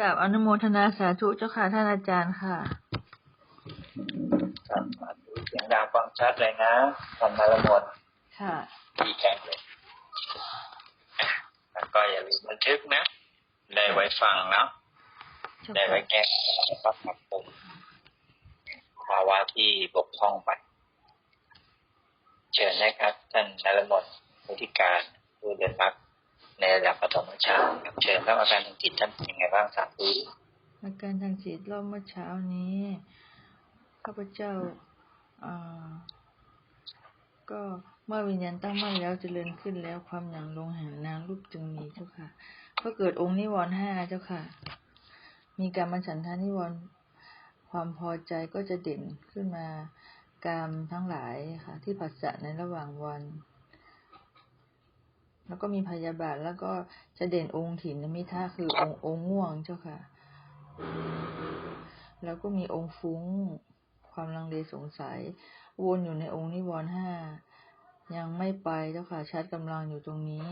กับอนุโมทนาสาธุเจ้าค่ะท่านอาจารย์ค่ะครับมาดูเสียงดังฟังชัดเลยนะทำมาละหมดค่ะดีใจเลยแล้วก็อย่าลืมบันทึกนะ ได้ไว้ฟังเนาะเจ้าได้ไว้ค่ะแก้ไขแล้วก็ปรับปรุงภาวะที่บกพร่องไปเชิญนะครับท่านนรมนวิธีการผู้เรียนรัก ในระดับปฐมฌานครับเชิญครับอาการทางจิตท่านเป็นยังไงบ้างสาธุอาการทางจิตรอบเมื่อเช้านี้ข้าพเจ้าอ่าก็เมื่อวิญญาณตั้งมั่นแล้วเจริญขึ้นแล้วความหนังลงแห่งนางรูปจึงมีเจ้าค่ะก็เกิดองค์นิวรณ์ห้าเจ้าค่ะ มีการบัญชันทานิวรณ์ความพอใจก็จะเด่นขึ้นมากามทั้งหลายค่ะ ที่ผัสสะในระหว่างวัน แล้วก็มีพยาบาทแล้วก็จะเด่นองค์ถิ่นมิท่าคือองค์องค์ง่วงเจ้าค่ะ แล้วก็มีองค์ฟุ้ง ความลังเลสงสัย วนอยู่ในองค์นิวรณ์ห้ายังไม่ไปเจ้าค่ะชัดกำลังอยู่ตรงนี้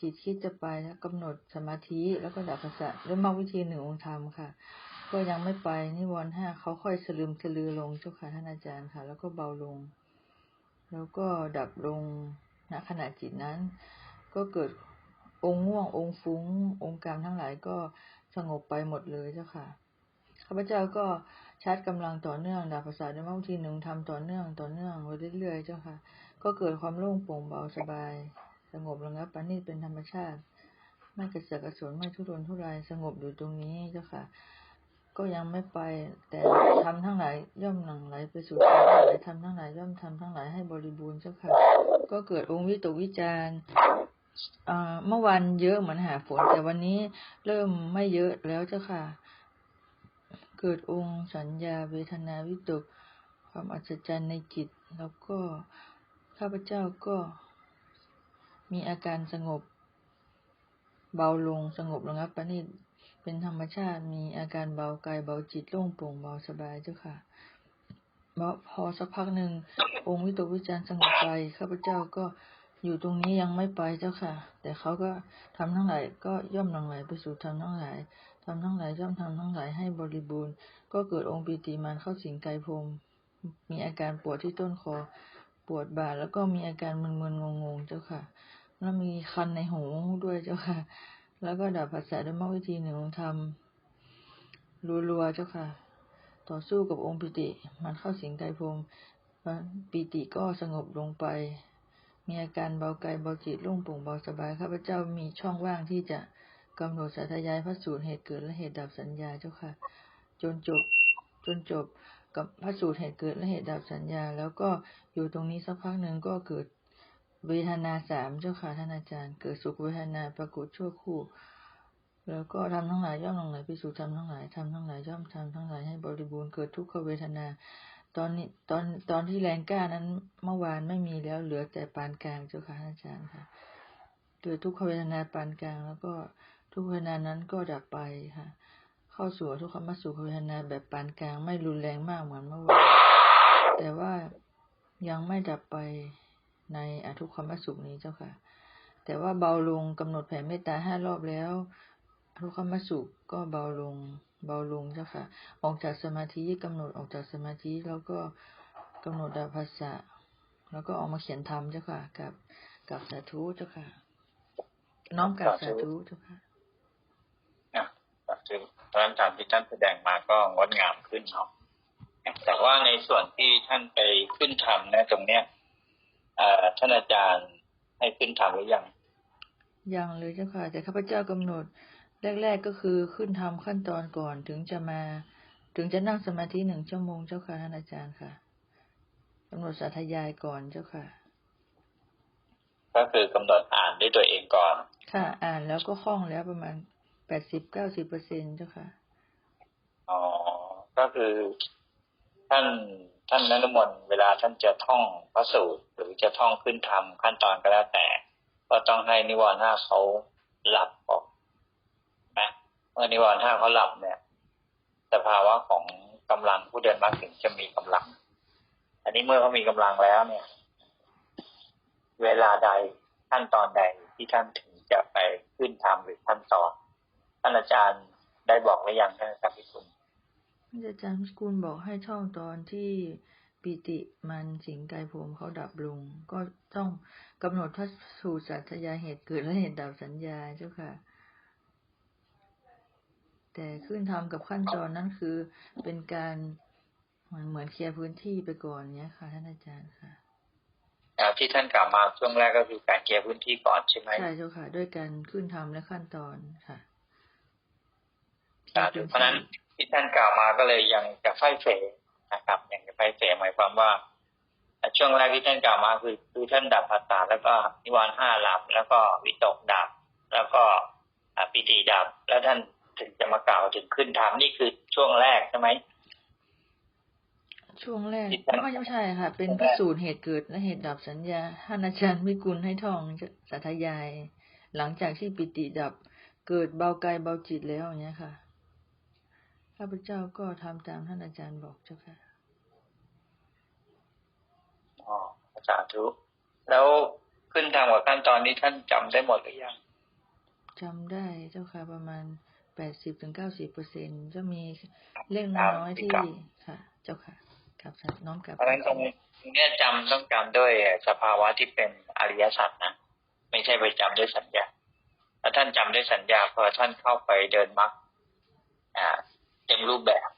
จิตคิดจะไปแล้วกำหนดสมาธิแล้วก็ดับภาษะด้วยมรรควิธีหนึ่งองค์ธรรมค่ะ ก็ยังไม่ไปนิวรณ์ห้าเขาค่อยสลืมสลือลงเจ้าค่ะท่านอาจารย์ค่ะ แล้วก็เบาลง แล้วก็ดับลง ณขณะจิตนั้น ก็เกิดองค์ง่วงองค์ฟุ้ง องค์การทั้งหลายก็สงบไปหมดเลยเจ้าค่ะข้าพเจ้าก็ชาร์จกำลังต่อเนื่องดับภาษาด้วยมรรควิธีหนึ่งทำต่อเนื่องต่อเนื่องไปเรื่อยๆเจ้าค่ะ ก็เกิดความโล่งโปร่งเบาสบาย สงบระงับปานิจเป็นธรรมชาติ ไม่กระเสือกกระสนไม่ทุรนทุรายสงบอยู่ตรงนี้เจ้าค่ะ ก็ยังไม่ไป แต่ทำทั้งหลายย่อมหลั่งไหลไปสู่ทางทั้งหลายทำทั้งหลายย่อมทำทั้งหลายให้บริบูรณ์เจ้าค่ะ ก็เกิดองค์วิตกวิจารเมื่อวานเยอะเหมือนหาฝน แต่วันนี้เริ่มไม่เยอะแล้วเจ้าค่ะ เกิดองค์สัญญาเวทนาวิตก ความอัศจรรย์ในจิต แล้วก็ข้าพเจ้าก็มีอาการสงบ เบาลงสงบระงับปณิ เป็นธรรมชาติมีอาการเบากายเบาจิตโล่งโปร่งเบาสบายเจ้าค่ะเพราะพอสักพักหนึ่งองค์วิตกวิจารสงบไปข้าพเจ้าก็อยู่ตรงนี้ยังไม่ไปเจ้าค่ะ แต่เขาก็ทำทั้งหลายก็ย่อมหลั่งไหลไปสู่ทำทั้งหลายทำทั้งหลายย่อมทำทั้งหลายให้บริบูรณ์ ก็เกิดองค์ปีติมานเข้าสิงไกรพรมมีอาการปวดที่ต้นคอ ปวดบ่าแล้วก็มีอาการมึนๆงงๆเจ้าค่ะ แล้วมีคันในหูด้วยเจ้าค่ะ แล้วก็ดับภาษาด้วยมรรควิธีหนึ่งของธรรมรัวๆเจ้าค่ะ ต่อสู้กับองค์ปิติ มันเข้าสิงไกรพรมปิติก็สงบลงไป มีอาการเบากายเบาจิตโล่งโปร่งเบาสบายข้าพเจ้ามีช่องว่างที่จะกำหนดสาธยายพระสูตรเหตุเกิดและเหตุดับสัญญาเจ้าค่ะ จนจบจนจบกับพระสูตรเหตุเกิดและเหตุดับสัญญา แล้วก็อยู่ตรงนี้สักพักหนึ่งก็เกิด เวทนาสามเจ้าค่ะท่านอาจารย์ เกิดสุขเวทนาปรากฏชั่วคู่ แล้วก็ทำทั้งหลายย่อมลงไหลไปสู่ทำทั้งหลายทำทั้งหลายย่อมทำทั้งหลายให้บริบูรณ์เกิดทุกขเวทนา ตอนนี้ตอนตอนที่แรงกล้านั้นเมื่อวานไม่มีแล้วเหลือแต่ปานกลางเจ้าค่ะท่านอาจารย์ค่ะเกิดทุกขเวทนาปานกลาง แล้วก็ทุกเวทนานั้นก็ดับไปค่ะ เข้าสู่ทุกขมสุขเวทนาแบบปานกลางไม่รุนแรงมากเหมือนเมื่อวานแต่ว่ายังไม่ดับไป ในอทุกขมสุขนี้เจ้าค่ะ แต่ว่าเบาลงกำหนดแผ่เมตตาห้ารอบแล้วอทุกขมสุขก็เบาลงเบาลงเจ้าค่ะ ออกจากสมาธิกำหนดออกจากสมาธิแล้วก็กำหนดดับภาษะแล้วก็ออกมาเขียนธรรมเจ้าค่ะ กับกับสาธุเจ้าค่ะ น้อมกับสาธุเจ้าค่ะนะซึ่งพระธรรมที่ท่านแสดงมาก็งดงามขึ้นเนาะแต่ว่าในส่วนที่ท่านไปขึ้นธรรมนะตรงเนี้ยเอ่อ ท่านอาจารย์ให้ขึ้นธรรมหรือยัง ยังเลยเจ้าค่ะ แต่ข้าพเจ้ากำหนด แรก ๆก็คือขึ้นทำขั้นตอนก่อนถึงจะมา ถึงจะนั่งสมาธิหนึ่งชั่วโมงเจ้าค่ะท่านอาจารย์ค่ะกำหนดสาธยายก่อนเจ้าค่ะ ก็คือกำหนดอ่านด้วยตัวเองก่อน ค่ะ อ่านแล้วก็คล่องแล้วประมาณแปดสิบเก้าสิบเปอร์เซ็นเจ้าค่ะ อ๋อ ก็คือท่าน ท่านนรมนเวลาท่านจะท่องพระสูตร หรือจะท่องขึ้นธรรมขั้นตอนก็แล้วแต่ ก็ต้องให้นิวรณ์ห้าเขาหลับออกนะเมื่อนิวรณ์ห้าเขาหลับเนี่ย สภาวะของกำลังผู้เดินมรรคถึงจะมีกำลัง อันนี้เมื่อเขามีกำลังแล้วเนี่ย เวลาใดขั้นตอนใดที่ท่านถึงจะไปขึ้นธรรมหรือขั้นตอนท่านอาจารย์ได้บอกหรือยังท่านอาจารย์พิคุณท่าน อาจารย์พิกุลบอกให้ท่องตอนที่ปิติมันสิงไกรภูมิเขาดับลง ก็ต้องกำหนดพระสูตรสัตยาเหตุเกิดและเหตุดับสัญญาเจ้าค่ะ แต่ขึ้นทำกับขั้นตอนนั้นคือเป็นการเหมือนเหมือนเคลียร์พื้นที่ไปก่อนเนี้ยค่ะ ท่านอาจารย์ค่ะอ่าที่ท่านกล่าวมาช่วงแรกก็คือการเคลียร์พื้นที่ก่อนใช่ไหมใช่เจ้าค่ะ ด้วยการขึ้นทำและขั้นตอนค่ะสาธุเพราะฉะนั้น ที่ท่านกล่าวมาก็เลยยังจะไฟเฟนะครับยังจะไฟเฟหมายความว่าช่วงแรกที่ท่านกล่าวมาคือคือท่านดับภาษาแล้วก็นิวรณ์ห้าหลับ แล้วก็วิตกดับ แล้วก็อ่าปิติดับ แล้วท่านถึงจะมากล่าวถึงขึ้นธรรมนี่คือช่วงแรกใช่ไหมช่วงแรกที่ท่านไม่ใช่ค่ะ เป็นพระสูตรเหตุเกิดและเหตุดับสัญญาท่านอาจารย์วิกุลให้ท่องสาธยาย หลังจากที่ปิติดับ เกิดเบากายเบาจิตแล้วอย่างเงี้ยค่ะ ข้าพเจ้าก็ทำตามท่านอาจารย์บอกเจ้าค่ะอ๋อสาธุแล้วขึ้นธรรมกับขั้นตอนนี้ท่านจำได้หมดหรือยังจำได้เจ้าค่ะประมาณแปดสิบถึงเก้าสิบเปอร์เซ็นจะมีเล็กน้อยที่ค่ะ เจ้าค่ะกับสาน้อมกับเพราะฉะนั้นตรงเนี้ยจำต้องจำด้วยสภาวะที่เป็นอริยสัจนะไม่ใช่ไปจำด้วยสัญญาถ้าท่านจำด้วยสัญญาพอท่านเข้าไปเดินมรรคอ่า เต็มรูปแบบ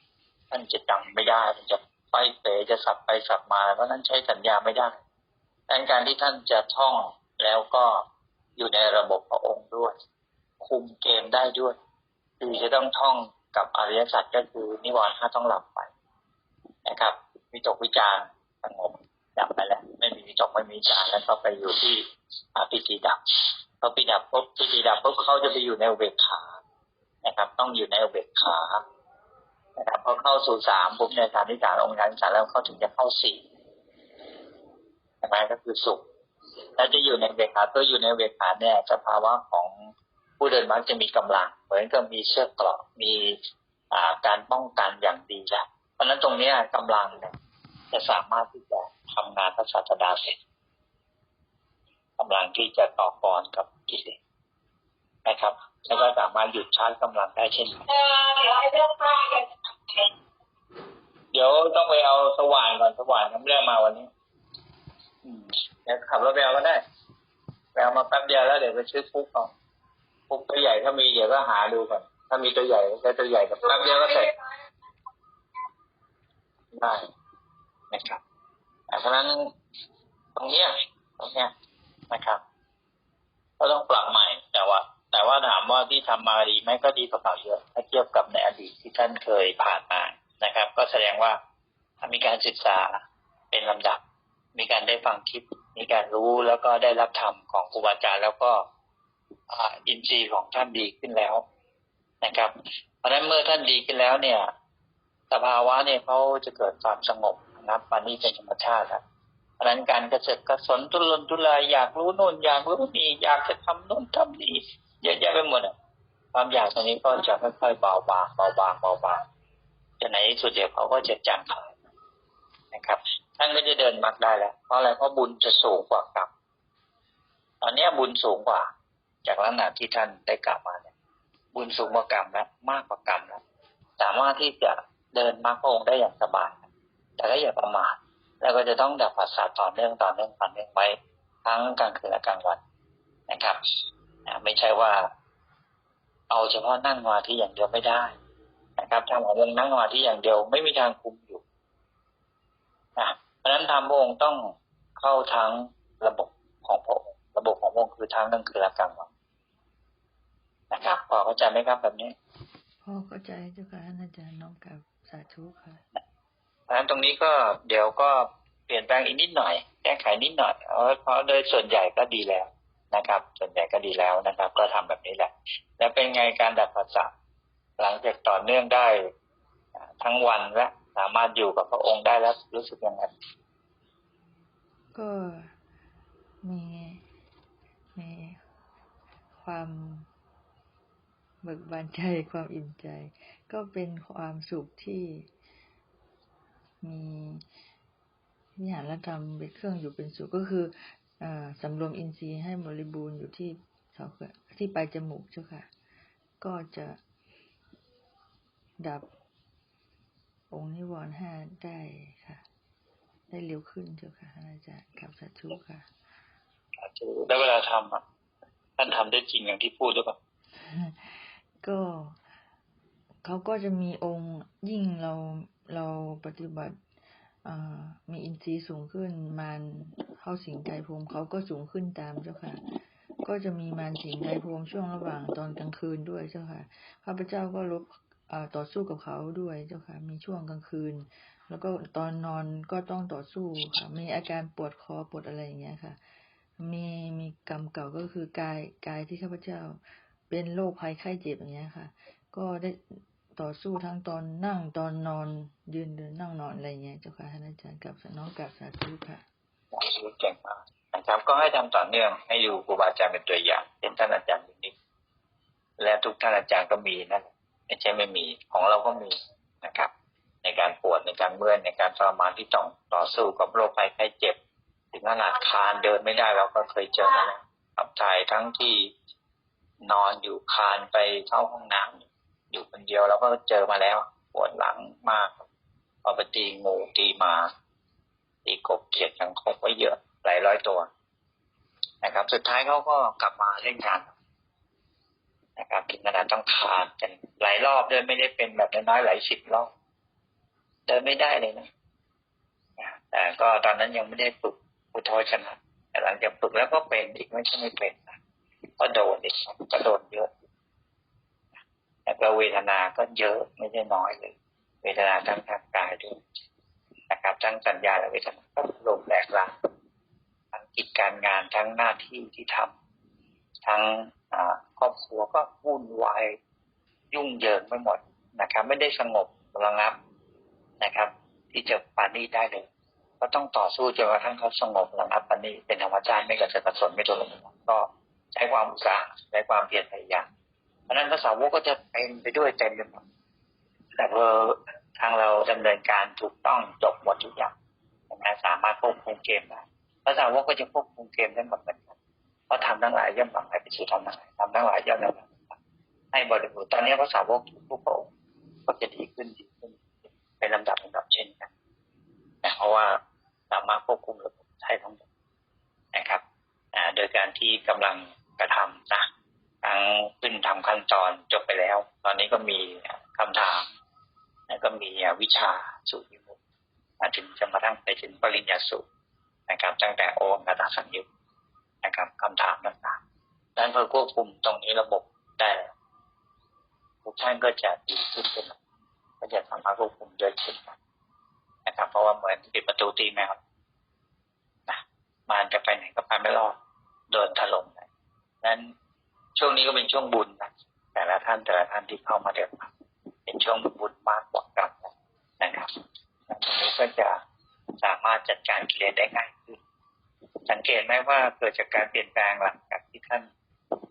ท่านจะจำไม่ได้ท่านจะไปเปจะสับไปสับมาเพราะนั้นใช้สัญญาไม่ได้ดังนั้นการที่ท่านจะท่องแล้วก็อยู่ในระบบพระองค์ด้วย คุมเกมได้ด้วย คือจะต้องท่องกับอริยสัจก็คือนิวรณ์ห้าต้องหลับไปนะครับวิตกวิจารสงบดับไปแล้ว ไม่มีวิตกไม่มีวิจารแล้วก็ไปอยู่ที่อาปิติดับพอปิติดับปุ๊บปิติดับปุ๊บเขาจะไปอยู่ในอุเบกขานะครับ ต้องอยู่ในอุเบกขา นะครับพอเข้าสู่สามปุ๊บในฐานที่สามองค์ฐานที่สามแล้วเขาถึงจะเข้าสี่ใช่ไหมก็คือสุขแล้วจะอยู่ในเบกขาตัวอยู่ในเบกขาเนี่ยสภาวะของผู้เดินมักจะมีกำลัง เหมือนกับมีเชือกเกราะมีอ่าการป้องกันอย่างดีแล้วเพราะฉะนั้นตรงนี้ยกำลังเนี่ยจะสามารถที่จะทำงานพระศาสดาเสร็จกำลังที่จะต่อกรกับกิเลสนะครับ แล้วก็สามารถหยุดชาร์จกำลังได้เช่นกันเดี๋ยวต้องไปเอาสว่านก่อนสว่านน้ำเรื่องมาวันนี้อืมเดี๋ยวขับรถไปเอาก็ได้ไปเอามาแป๊บเดียวแล้วเดี๋ยวไปซื้อปุ๊กเอาปุ๊กตัวใหญ่ถ้ามีเดี๋ยวก็หาดูก่อนถ้ามีตัวใหญ่ก็ตัวใหญ่กับแป๊บเดียวก็เสร็จได้นะครับอ่าเพราะฉะนั้นตรงเนี้ยตรงเนี้ยนะครับ ก็ต้องปรับใหม่แต่ว่า แต่ว่าถามว่าที่ทำมาดีไหมก็ดีกว่าเก่าเยอะถ้าเทียบกับในอดีตที่ท่านเคยผ่านมานะครับ ก็แสดงว่ามีการศึกษาเป็นลำดับ มีการได้ฟังคลิป มีการรู้แล้วก็ได้รับธรรมของครูบาอาจารย์แล้วก็อินทรีย์ของท่านดีขึ้นแล้วนะครับ เพราะฉะนั้นเมื่อท่านดีขึ้นแล้วเนี่ย สภาวะเนี่ยเขาจะเกิดความสงบนะครับอันนี้เป็นธรรมชาติครับเพราะฉะนั้นการกระเสือกกระสนทุรนทุรายอยากรู้โน่นอยากรู้นี่อยากจะทำโน่นทำนี่ เยอะแยะไปหมดอะความอยากตรงนี้ก็จะค่อยๆเบาบางเบาบางเบาบางจะไหนสุดเดี๋ยวเขาก็จะจางหายนะครับ ท่านก็จะเดินมักได้แล้วเพราะอะไรเพราะบุญจะสูงกว่ากรรมตอนนี้บุญสูงกว่า จากลักษณะที่ท่านได้กล่าวมาเนี่ยบุญสูงกว่ากรรมแล้วมากกว่ากรรมแล้วสามารถที่จะเดินมรรคพระองค์ได้อย่างสบายแต่ก็อย่าประมาทแล้วก็จะต้องดับภาษาทต่อเนื่องต่อเนื่องต่อเนื่องไปทั้งกลางคืนและกลางวันนะครับ อ่าไม่ใช่ว่า เอาเฉพาะนั่งสมาธิอย่างเดียวไม่ได้นะครับทำของวงนั่งสมาธิอย่างเดียวไม่มีทางคุมอยู่นะเพราะฉะนั้นทำพระองค์ต้องเข้าทั้งระบบของพระองค์ระบบของพระองค์คือทั้งกลางคืนและกลางวันนะครับพอเข้าใจไหมครับแบบนี้พ่อเข้าใจเจ้าค่ะท่านอาจารย์น้อมกับสาธุค่ะเพราะฉะนั้นตรงนี้ก็เดี๋ยวก็เปลี่ยนแปลงอีกนิดหน่อยแก้ไขนิดหน่อยเอาเพราะโดยส่วนใหญ่ก็ดีแล้ว นะครับ ส่วนใหญ่ก็ดีแล้วนะครับ ก็ทำแบบนี้แหละ แล้วเป็นไงการดับภาษาหลังจากต่อเนื่องได้ทั้งวันและสามารถอยู่กับพระองค์ได้แล้วรู้สึกยังไงก็มีมีความเบิกบานใจความอิ่มใจ ก็เป็นความสุขที่มีวิหารธรรมเป็นเครื่องอยู่เป็นสุขก็คือ สำรวมอินทรีย์ให้บริบูรณ์อยู่ที่เขาเขื่อนที่ปลายจมูกเจ้าค่ะ ก็จะดับองค์นิวรณ์ห้าได้ค่ะ ได้เร็วขึ้นเจ้าค่ะท่านอาจารย์กับสาธุค่ะแล้วเวลาทำอะท่านทำได้จริงอย่างที่พูดหรือเปล่าก็เขาก็จะมีองค์ยิ่งเราเราปฏิบัติอ่า มีอินทรีย์สูงขึ้นมารเข้าสิงไกรภูมิเขาก็สูงขึ้นตามเจ้าค่ะ ก็จะมีมารสิงไกรภูมิช่วงระหว่างตอนกลางคืนด้วยเจ้าค่ะข้าพเจ้าก็ลบต่อสู้กับเขาด้วยเจ้าค่ะ มีช่วงกลางคืน แล้วก็ตอนนอนก็ต้องต่อสู้ค่ะ มีอาการปวดคอปวดอะไรอย่างเงี้ยค่ะ มีมีกรรมเก่าก็คือกายกายที่ข้าพเจ้าเป็นโรคภัยไข้เจ็บอย่างเงี้ยค่ะ ก็ได้ ต่อสู้ทั้งตอนนั่งตอนนอน ยืนเดินนั่งนอนอะไรเงี้ยเจ้าค่ะท่านอาจารย์กับน้องกับสาธุค่ะเก่งมากนะครับก็ให้ทำต่อเนื่องให้อยู่ครูบาอาจารย์เป็นตัวอย่างเป็นท่านอาจารย์นิดๆและทุกท่านอาจารย์ก็มีนั่นแหละไม่ใช่ไม่มีของเราก็มีนะครับ ในการปวดในการเมื่อยในการทรมานที่ต้องต่อสู้กับโรคภัยไข้เจ็บ ถึงขนาดคานเดินไม่ได้เราก็เคยเจอมาแล้วขับถ่ายทั้งที่นอนอยู่คานไปเข้าห้องน้ำ อยู่คนเดียวเราก็เจอมาแล้วปวดหลังมากพอไปตีงูตีหมาตีกบเขียดกังคกไว้เยอะหลายร้อยตัว นะครับ สุดท้ายเขาก็กลับมาเล่นงานนะครับถึงขนาดต้องคานกันหลายรอบเดินไม่ได้เป็นแบบน้อยหลายสิบรอบเดินไม่ได้เลยนะแต่ก็ตอนนั้นยังไม่ได้ฝึกพุทโธชนะแต่หลังจากฝึกแล้วก็เป็นอีกไม่ใช่ไม่เป็นนะก็โดนอีกก็โดนเยอะ แล้วก็เวทนาก็เยอะไม่ใช่น้อยเลย เวทนาทั้งทางกายด้วยนะครับ ทั้งสัญญาและเวทนาก็ลมแหลกลานทั้งกิจการงานทั้งหน้าที่ที่ทำทั้งครอบครัวก็วุ่นวายยุ่งเหยิงไปหมดนะครับ ไม่ได้สงบระงับนะครับ ที่จะปานีได้เลย ก็ต้องต่อสู้จนกระทั่งเขาสงบระงับปานีเป็นธรรมชาติไม่กระเจิดกระสนไม่ทุรนก็ใช้ความอุตสาห์ใช้ความเพียรพยายาม ราะนั้นภาษาวกก็จะเต็มไปด้วยเต็มไปหมดแต่พอทางเราดำเนินการถูกต้องจบหมดทุกอย่างนะสามารถควบคุมเกมได้ภาษาวกก็จะควบคุมเกมได้หมดเหมือนกันเพราะทำทั้งหลายย่อมหวังให้ไปสู่ทำทั้งหลายทำทั้งหลายย่อมนำไปสู่ธรรมให้บริบูรณ์ตอนนี้ภาษาวกทุกพระองค์ก็จะดีขึ้นดีขึ้น เป็นลำดับลำดับเช่นกันนะเพราะว่าสามารถควบคุมระบบได้ทั้งหมดนะครับโดยการที่กำลังกระทำนะ ทั้งขึ้นทำขั้นตอนจบไปแล้ว ตอนนี้ก็มีคำถาม แล้วก็มีวิชาสูตรวิมุตติมาถึงจนกระทั่งไปถึงปริญญาสูตรนะครับ ตั้งแต่โอมกตาสังยุนะครับคำถามต่างๆดังนั้นเพื่อควบคุมตรงนี้ระบบได้ทุกท่านก็จะดีขึ้นเป็นก็จะสามารถควบคุมได้เช่นกันนะครับ เพราะว่าเหมือนปิดประตูตีแมวนะมันจะไปไหนก็ไปไม่รอดโดนถล่มเลยนั้นช่ วงนี้ก็เป็นช่วงบุญนะแต่ละท่านแต่ละท่านที่เข้ามาเดือดเป็นช่วงบุญมากกว่ากรรมนะครับตรงนี้ก็จะสามารถจัดการกิเลสได้ง่ายขึ้นสังเกตไหมว่าเกิดจากการเปลี่ยนแปลงหลังจากที่ท่าน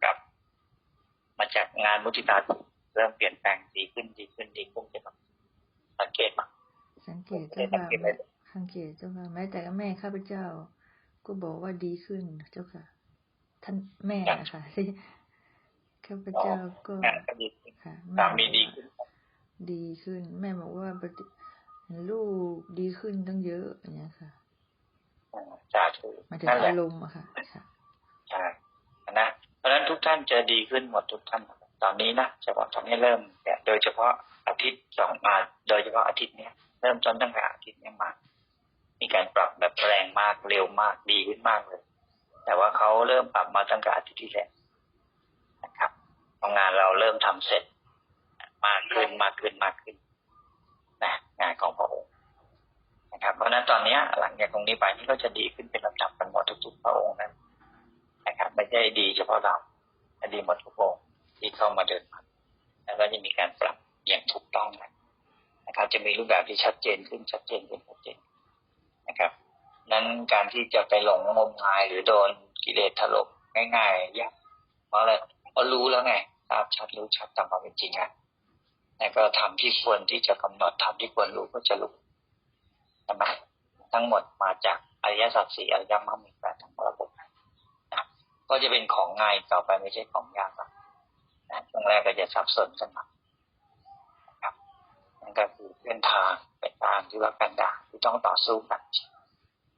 กลับ มาจากงานมุทิตาเริ่มเปลี่ยนแปลงดีขึ้นดีขึ้นดีขึ้นใช่ไหมสังเกตมั้ยสังเกตเจ้าค่ะสังเกตเจ้าค่ะแม้แต่แม่ข้าพเจ้า ก็บอกว่าดีขึ้นเจ้าค่ะ ท่านแม่นะคะที่ ข้าพเจ้าก็งานก็ดีขึ้นค่ะสามีดีขึ้นดีขึ้น แม่บอกว่าปฏิลูกดีขึ้นตั้งเยอะอย่างเงี้ยค่ะอ่าสาธุหมายถึงนั่นแหอาละรมณ์อะค่ะค่ะใช่นะเพราะฉะนั้นทุกท่านจะดีขึ้นหมดทุกท่าน ตอนนี้นะเฉพาะตอนนี้เริ่มเนี่ยโดยเฉพาะอาทิตย์สองมาโดยเฉพาะอาทิตย์เนี้ยเริ่มต้นตั้งแต่อาทิตย์เนี้ยมามีการปรับแบบแรงมากเร็วมากดีขึ้นมากเลย แต่ว่าเขาเริ่มปรับมาตั้งแต่อาทิตย์ที่แล้วนะครับเพราะ งานเราเริ่มทำเสร็จ มากขึ้นมากขึ้นมากขึ้นนะงานของพระองค์นะครับ เพราะฉะนั้นตอนนี้หลังจากตรงนี้ไปนี่ก็จะดีขึ้นเป็นลำดับกันหมดทุกๆพระองค์นะนะครับ ไม่ใช่ดีเฉพาะเราดีหมดทุกองค์ที่เข้ามาเดินมาแล้วก็จะมีการปรับอย่างถูกต้องนะนะครับ จะมีรูปแบบที่ชัดเจนขึ้นชัดเจนขึ้นชัดเจนนะครับนั้นการที่จะไปหลงงมงายหรือโดนกิเลสถล่มง่ายๆยากเพราะอะไร เพราะรู้แล้วไงทราบชัดรู้ชัดตามความเป็นจริงอะแล้วก็ทำที่ควรที่จะกำหนดทำที่ควรรู้ก็จะรู้ใช่ไหมทั้งหมดมาจากอริยสัจสี่อริยมรรคมีแปดทั้งระบบนะก็จะเป็นของง่ายต่อไปไม่ใช่ของยากละนะช่วงแรกก็จะสับสนกันมานะครับธุรกันดาที่ต้องต่อสู้กัน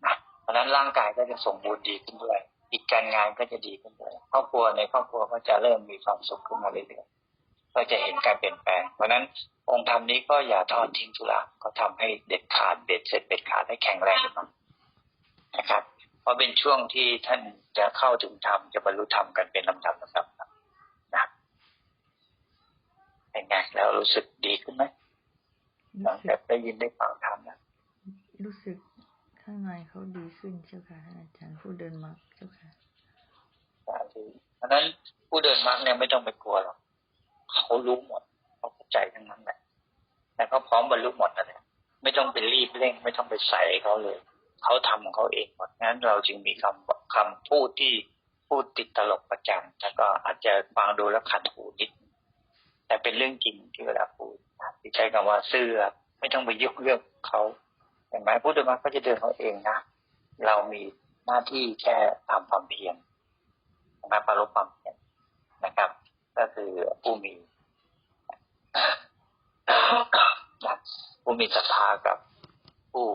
นะเพราะนั้นร่างกายก็จะสมบูรณ์ดีขึ้นด้วย กิจการงานก็จะดีขึ้นด้วยครอบครัวในครอบครัวก็จะเริ่มมีความสุขขึ้นมาเรื่อยๆก็จะเห็นการเปลี่ยนแปลง เพราะฉะนั้นองค์ธรรมนี้ก็อย่าทอดทิ้งธุระก็ทำให้เด็ดขาดเด็ดเสร็จเด็ดขาดให้แข็งแรงขึ้นมานะครับ เพราะเป็นช่วงที่ท่านจะเข้าถึงธรรมจะบรรลุธรรมกันเป็นลำดับลำดับครับนะเป็นไงแล้วรู้สึกดีขึ้นไหมหลัรู้งสึจากกได้ยินได้ฟังธรรมนะรู้สึก ข้างในเขาดีขึ้นเจ้าค่ะอาจารย์ผู้เดินมาเจ้าค่ะสาธุเพราะนั้นผู้เดินมรรคเนี่ยไม่ต้องไปกลัวหรอกเขารู้หมดเขาเข้าใจทั้งนั้นแหละแต่เขาพร้อมบรรลุหมดนั่นแหละไม่ต้องไปรีบเร่ง ไม่ต้องไปใส่เขาเลย เขาทำของเขาเองหมดงั้นเราจึงมีคำคำพูดที่พูดติดตลกประจำแล้วก็อาจจะฟังดูแล้วขัดหูนิด แต่เป็นเรื่องจริงที่เวลาพูดที่ใช้คำว่าเสื้อไม่ต้องไปยุ่งเรื่องเขา เห็นไหมผู้เดินมาก็จะเดินเขาเองนะเรามีหน้าที่แค่ทำความเพียรมาปรารบความเพียรนะครับ ก็คือผู้มีผู้มีศรัทธากับ ผู้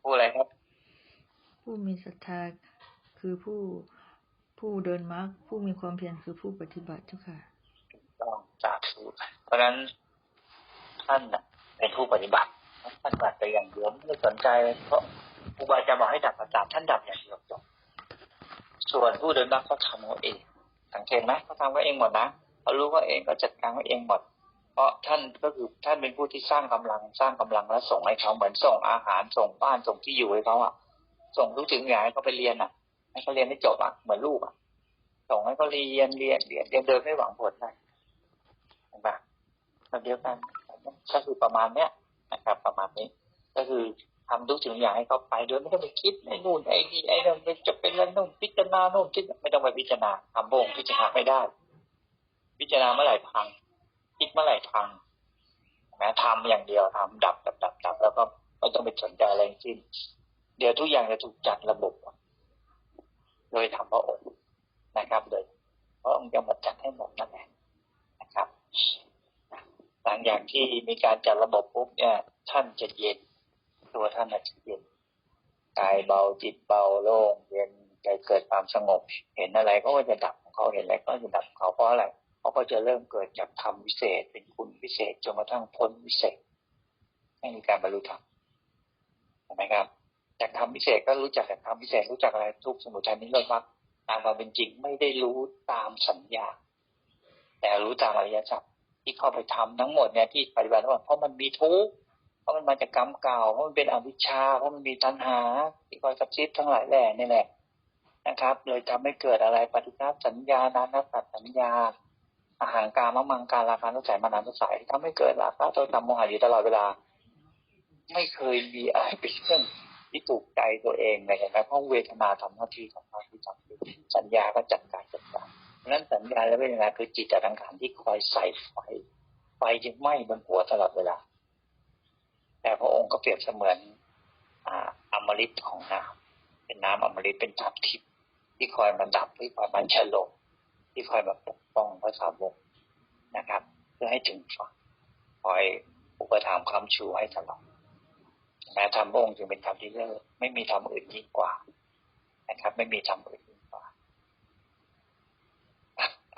ผู้อะไรครับ ผู้มีศรัทธาคือผู้ผู้เดินมรรคผู้มีความเพียรคือผู้ปฏิบัติเจ้าค่ะต้องสาธุเพราะฉะนั้นท่านน่ะเป็นผู้ปฏิบัติ ท่านปฏิบัติไปอย่างเดียวไม่สนใจเพราะครูบาอาจารย์บอกให้ดับประสาทท่านดับอย่างเดียวจบส่วนผู้เดินมรรคเขาทำเขาเอง สังเกตไหมเขาทำเขาเองหมดนะเขารู้ว่าเองก็จัดการเขาเองหมด เพราะท่านก็คือท่านเป็นผู้ที่สร้างกำลังสร้างกำลังแล้วส่งให้เขาเหมือนส่งอาหารส่งบ้านส่งที่อยู่ให้เขาอะ ส่งทุกสิ่งอย่างให้เขาไปเรียนอะให้เขาเรียนให้จบอะเหมือนลูกอะส่งให้เขาเรียนเรียนเรียนเรียนเดินไม่หวังผลเลยเห็นปะแบบเดียวกันก็คือประมาณเนี้ย นะครับ ประมาณนี้ ก็คือทำทุกสิ่งอย่างให้เขาไปโดยไม่ต้องไปคิดไอ้นู่นไอ้นี่ไอ้นั่นจะเป็นอะไรนู่นพิจารณาโน่นคิดไม่ต้องไปพิจารณาทำโบงพิจารณาไม่ได้ พิจารณาเมื่อไหร่พัง คิดเมื่อไหร่พังนะทำอย่างเดียวทำดับดับดับดับแล้วก็ไม่ต้องไปสนใจอะไรทั้งสิ้น เดี๋ยวทุกอย่างจะถูกจัดระบบ โดยทำพระองค์นะครับ โดยพระองค์จะมาจัดให้หมดนั่นแหละนะครับ ลังจากที่มีการจัดระบบปุ๊บเนี่ย ท่านจะเย็น ตัวท่านอาจจะเย็นกายเบาจิตเบาโล่งเย็นใจเกิดความสงบ เห็นอะไรเขาก็จะดับของเขาเห็นอะไรก็จะดับเขาเพราะอะไรเขาก็จะเริ่มเกิดจากธรรมวิเศษ เป็นคุณวิเศษจนกระทั่งพ้นวิเศษไม่มีการบรรลุธรรมเห็นไหมครับ จากธรรมวิเศษก็รู้จักจากธรรมวิเศษรู้จักอะไรทุกสมุทัยนิโรธมรรคตามความเป็นจริงไม่ได้รู้ตามสัญญา แต่รู้ตามอริยสัจ ที่เข้าไปทำทั้งหมดเนี่ยที่ปฏิบัติทั้งหมดเพราะมันมีทุกข์เพราะมันมาจากกรรมเก่าเพราะมันเป็นอวิชชาเพราะมันมีตัณหาที่คอยกระซิบทั้งหลายแหล่นี่แหละนะครับเลยทำให้เกิดอะไรปฏิฆาสัญญานานัตสัญญา อาหารการมมังการราคานุสัยมานานุสัยทำให้เกิดราคะโทษธรรมโมหะอยู่ตลอดเวลา ไม่เคยมีอะไรเป็นเครื่องที่ถูกใจตัวเองเลยเห็นไหมเพราะเวทนาทำหน้าที่ของหน้าที่ทำนาทีสัญญาก็จัดการจัดการ นั้นสัญญาและเวทนาคือจิตจตังขารที่คอยใส่ไฟ ไฟจะไหม้บนหัวตลอดเวลา แต่พระองค์ก็เปรียบเสมือนอ่าอมฤตของน้ำเป็นน้ำอมฤตเป็นธรรมทิพย์ที่คอยมาดับที่คอยมาฉลมที่คอยมาปกป้องพระสาวกนะครับ เพื่อให้ถึงฝั่งคอยอุปถัมภ์คำชูให้ตลอดแม้ธรรมองค์จึงเป็นธรรมที่เลิศไม่มีธรรมอื่นยิ่งกว่า นะครับ ไม่มีธรรมอื่น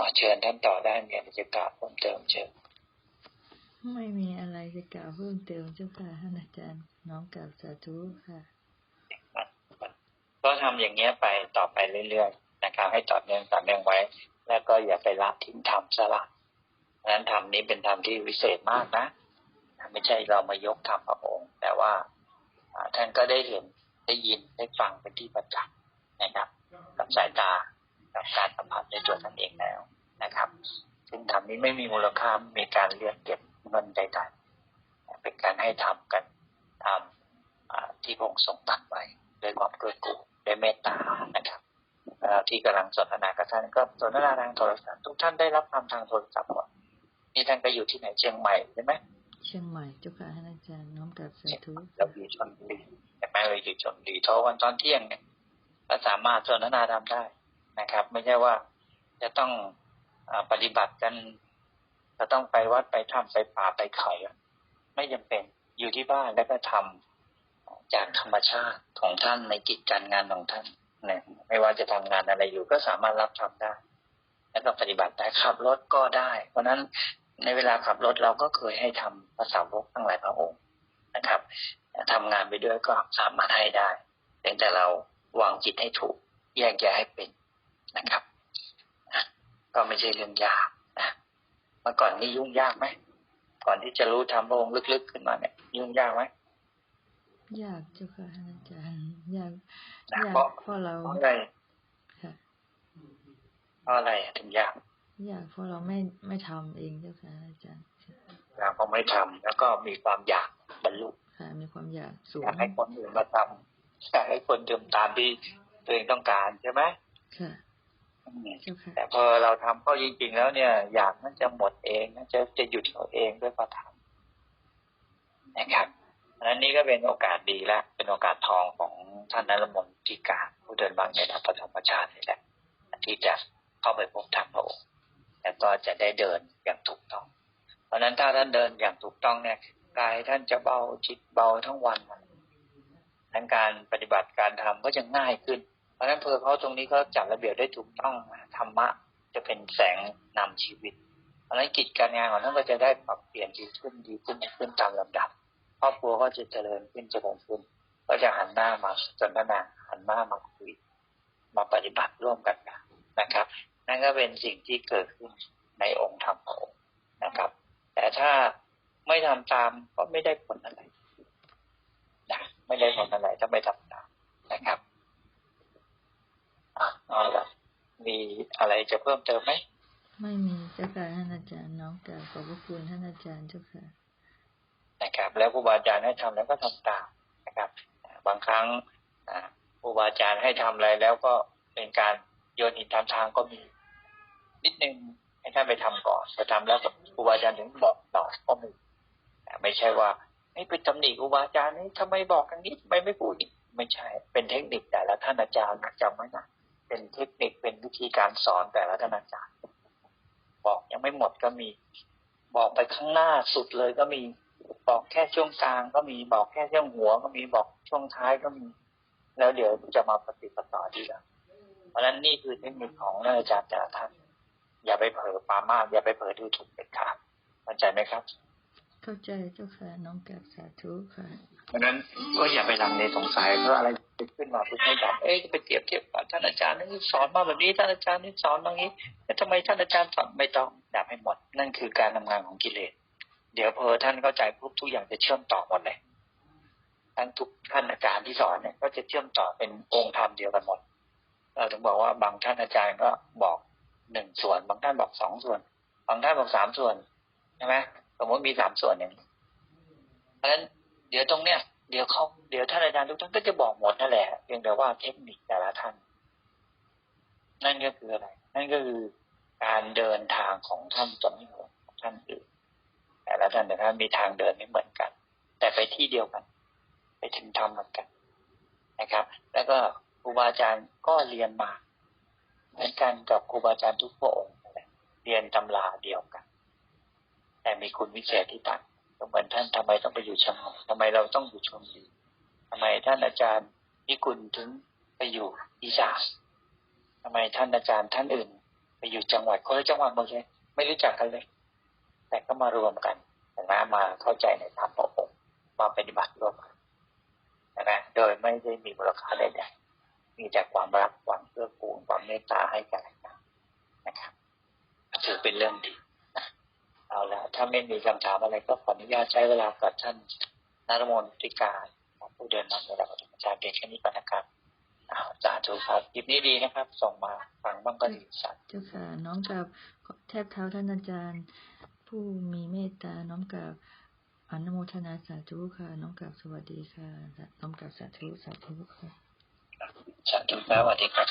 เอาเชิญท่านต่อได้เนี่ยจะกล่าวเพิ่มเติมเชิญไม่มีอะไรจะกล่าวเพิ่มเติมเจ้าค่ะท่านอาจารย์ น้อมกล่าวสาธุค่ะ ก็ทำอย่างเงี้ยไปต่อไปเรื่อยๆนะครับ ให้ต่อเนื่องต่อเนื่องไว้ แล้วก็อย่าไปละทิ้งธรรมซะละเพราะฉะนั้นธรรมนี้เป็นธรรมที่วิเศษมากนะไม่ใช่เรามายกธรรมพระองค์ แต่ว่าอ่าท่านก็ได้เห็นได้ยินได้ฟังเป็นที่ประจักษ์นะครับกับสายตา กับการสัมผัสในตัวท่านเองแล้วนะครับ ซึ่งธรรมนี้ไม่มีมูลค่าไม่มีการเรียกเก็บเงินใดๆเป็นการให้ทำกันทำอ่าที่พระองค์ทรงตัดไว้ด้วยความเกื้อกูลด้วยเมตตานะครับเอ่อที่กำลังสนทนากับท่านก็สนทนาทางโทรศัพท์ทุกท่านได้รับทำทางโทรศัพท์หมดนี่ท่านก็อยู่ที่ไหนเชียงใหม่ใช่ไหมเชียงใหม่เจ้าค่ะท่านอาจารย์น้อมกล่าวสาธุเราอยู่ชนบุรีใช่ไหมเราอยู่ชนบุรีโทรวันตอนเที่ยงเนี่ยก็สามารถสนทนาทำได้ นะครับ ไม่ใช่ว่าจะต้องอปฏิบัติกันจะต้องไปวัดไปถ้ำไปป่าไปเขาไม่จำเป็นอยู่ที่บ้านแล้วก็ทำจากธรรมชาติของท่านในกิจการงานของท่านนะไม่ว่าจะทำงานอะไรอยู่ก็สามารถรับทำได้ แล้วก็ปฏิบัติได้ขับรถก็ได้ เพราะนั้นในเวลาขับรถเราก็เคยให้ทำภาษาวกทั้งหลายพระองค์นะครับทำงานไปด้วยก็สามารถให้ได้เพียงแต่เราวางจิตให้ถูก แยกแยะให้เป็น นะครับนะก็ไม่ใช่เรื่องยากนะเมื่อก่อนนี่ยุ่งยากไหมก่อนที่จะรู้ธรรมพระองค์ลึกๆขึ้นมาเนี่ย ยุ่งยากไหมยากเจ้าค่ะท่านอาจารย์ยากนะยากเพราะเพราะเราเพราะอะไรค่ะเพราะอะไรถึงยากยากเพราะเราไม่ไม่ทำเองเจ้าค่ะอาจารย์ค่ะเราก็ไม่ทำแล้วก็มีความอยากบรรลุค่ะมีความอยากสูองยากให้คนอื่นมาทำอยากให้คนทำตามที่ตัวเองต้องการใช่ไหมค่ะอืมเจ้าค่ะ แต่พอเราทำเข้าจริง ๆ แล้วเนี่ย อยากมันจะหมดเองนะจะจะหยุดเขาเองด้วยประธรรมนะครับอันนั้นนี่ก็เป็นโอกาสดีละเป็นโอกาสทองของท่านนรมนตรีกาผู้เดินบางในทางธรรมชาตินี่แหละที่จะเข้าไปพบทางพระองค์แล้วก็จะได้เดินอย่างถูกต้อง เพราะฉะนั้นถ้าท่านเดินอย่างถูกต้องเนี่ยกายท่านจะเบาจิตเบาทั้งวันทั้งการปฏิบัติการทำก็จะง่ายขึ้น ราะฉะนั้นเพอเขาตรงนี้ก็จัดระเบียบได้ถูกต้องธรรมะจะเป็นแสงนำชีวิต เพราะฉะนั้นกิจการงานของท่านก็จะได้ปรับเปลี่ยนดีขึ้นดีขึ้นดีขึ้นตามลำดับครอบครัวก็จะเจริญขึ้นเจริญขึ้น ก็จะหันหน้ามาสนทนาหันหน้ามาคุยมาปฏิบัติร่วมกันนะครับ นั่นก็เป็นสิ่งที่เกิดขึ้นในองค์ธรรมขององค์นะครับ แต่ถ้าไม่ทำตามก็ไม่ได้ผลอะไรนะไม่ได้ผลอะไรถ้าไม่ทำตามนะครับ อะเอาละมีอะไรจะเพิ่มเติมไหมไม่มีเจ้าค่ะท่านอาจารย์น้องกราบขอบพระคุณท่านอาจารย์เจ้าค่ะนะครับ แล้วครูบาอาจารย์ให้ทำแล้วก็ทำตามนะครับ บางครั้งอ่าครูบาอาจารย์ให้ทำอะไรแล้วก็เป็นการโยนหินตามทางก็มีนิดนึงให้ท่านไปทำก่อนไปทำแล้วครูบาอาจารย์ถึงบอกต่อก็มีแต่ไม่ใช่ว่าไม่เป็นตำหนิครูบาอาจารย์นี่ทำไมบอกกันนี้ทำไมไม่พูดอีกไม่ใช่เป็นเทคนิคแต่ละท่านอาจารย์นะจำไว้นะ เป็นเทคนิคเป็นวิธีการสอนแต่ละท่านอาจารย์ บอกยังไม่หมดก็มี บอกไปข้างหน้าสุดเลยก็มี บอกแค่ช่วงกลางก็มีบอกแค่ช่วงหัวก็มีบอกช่วงท้ายก็มี แล้วเดี๋ยวจะมาปฏิปต่อทีลังเพราะฉะนั้นนี่คือเทคนิคของอาจารย์แต่ละท่านอย่าไปเผลอปามาอย่าไปเผลอดูถูกเด็ดขาดเข้าใจไหมครับ เข้าใจเจ้าค่ะน้องกราบสาธุค่ะเพราะนั้นก็อย่าไปลังเลสงสัยเพราะอะไรขึ้นมาเพื่อให้แบบเอ๊ะจะไปเปรียบเทียบกับท่านอาจารย์นี่สอนมาแบบนี้ท่านอาจารย์นี่สอนอย่างนี้แล้วทำไมท่านอาจารย์สอนไม่ต้องดับให้หมด นั่นคือการทำงานของกิเลส เดี๋ยวเพอท่านเข้าใจปุ๊บทุกอย่างจะเชื่อมต่อหมดเลยทั้งทุกท่านอาจารย์ที่สอนเนี่ยก็จะเชื่อมต่อเป็นองค์ธรรมเดียวกันหมด เราถึงบอกว่าบางท่านอาจารย์ก็บอกหนึ่งส่วน บางท่านบอกสองส่วน บางท่านบอกสามส่วนใช่ไหม มมติมีสามส่วนอย่างนี้เพราะฉะนั้นเดี๋ยวตรงเนี้ยเดี๋ยวเขาเดี๋ยวท่านอาจารย์ทุกท่านก็จะบอกหมดนั่นแหละเพียงแต่ว่าเทคนิคแต่ละท่าน นั่นก็คืออะไร นั่นก็คือการเดินทางของท่านจะไม่เหมือนของท่านอื่นแต่ละท่านแต่ละท่านมีทางเดินไม่เหมือนกัน แต่ไปที่เดียวกัน ไปถึงธรรมเหมือนกันนะครับ แล้วก็ครูบาอาจารย์ก็เรียนมา เหมือนกันกับครูบาอาจารย์ทุกพระองค์เรียนตำราเดียวกัน แต่มีคุณวิเศษที่ต่างเหมือนท่านทำไมต้องไปอยู่ชยงใหม่ทำไมเราต้องอยู่ชลบุรีทำไมท่านอาจารย์ที่คุณถึงไปอยู่อีสานทำไมท่านอาจารย์ท่านอื่น ไปอยู่จังหวัดคนละจังหวัดหมดเลยไม่รู้จักกันเลย แต่ก็มารวมกันนะมาเข้าใจในธรรมพระองค์มาปฏิบัติร่วมกันนะโดยไม่ได้มีมูลค่าใดๆมีแต่ความรักความเอื้อกูลความเมตตาให้กันนะครับถือเป็นเรื่องดี เอาละถ้าไม่มีคำถามอะไรก็ขออนุญาตใช้เวลากับท่านนารมนติการผู้เดินนำในระดับอาจารย์เพียงแค่นี้ก่อนนะครับอ้าวสาธุครับคลิปนี้ดีนะครับ ส่งมาฟังบ้างก็ดีสัตว์เจ้าค่ะ น้องกราบแทบเท้าท่านอาจารย์ ผู้มีเมตตา น้องกราบอนุโมทนาสาธุค่ะ น้องกราบสวัสดีค่ะ น้องกราบสาธุสาธุค่ะ สาธุครับสวัสดีครับ